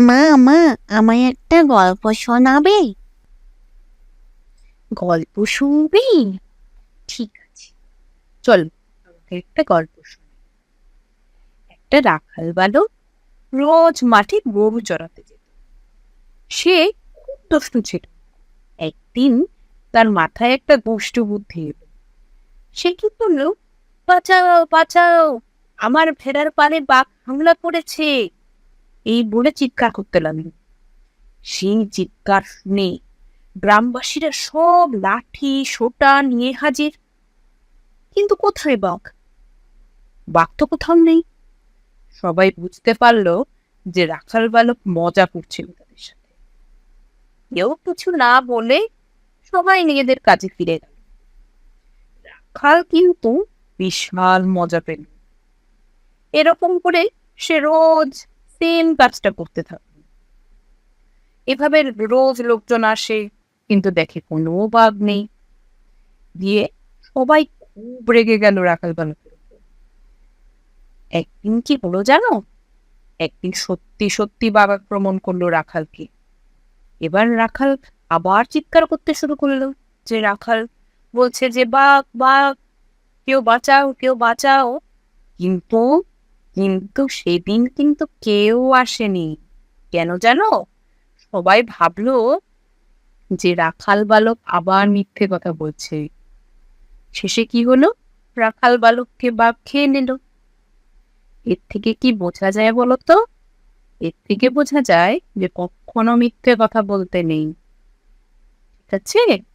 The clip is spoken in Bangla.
মা মা, আমায় একটা গল্প শোনাবে? গল্প শুনবি? ঠিক আছে। চল একটা গল্প শুনি। একটা রাখাল বালক রোজ মাঠে গরু চড়াতে যেত। সে খুব দুষ্টু ছিল। একদিন তার মাথায় একটা দুষ্ট বুদ্ধি এলো। সে কি করল বাঁচাও বাঁচাও! আমার ভেড়ার পালে বাঘ হামলা করেছে। এই বলে চিৎকার করতে লাগল। সেই চিৎকার শুনে গ্রামবাসীরা সব লাঠি, সোটা নিয়ে হাজির। কিন্তু কোথায় বাঘ? বাঘ তো কোথাও নেই। সবাই বুঝতে পারল যে রাখাল বালক মজা করছিল তাদের সাথে। কেউ কিছু না বলে সবাই নিজেদের কাজে ফিরে গেল। রাখাল কিন্তু বিশাল মজা পেল। এরকম করে সে রোজ সেম কাজটা করতে থাকল এভাবে রোজ লোকজন আসে, কিন্তু দেখে কোনো বাঘ নেই। দিয়ে সবাই খুব রেগে গেল রাখাল বালকের একদিন কি হলো জানো? একদিন সত্যি সত্যি বাঘ আক্রমণ করল রাখালকে। এবার রাখাল আবার চিৎকার করতে শুরু করল যে রাখাল বলছে যে, বাঘ বাঘ, কেউ বাঁচাও কেউ বাঁচাও। কিন্তু কিন্তু সেদিন কিন্তু কেউ আসেনি। কেন জানো? সবাই ভাবলো যে রাখাল বালক আবার মিথ্যে কথা বলছে। শেষে কি হলো? রাখাল বালককে বাপ খেয়ে নিল। এর থেকে কি বোঝা যায় বলতো? এর থেকে বোঝা যায় যে কখনো মিথ্যে কথা বলতে নেই। ঠিক আছে?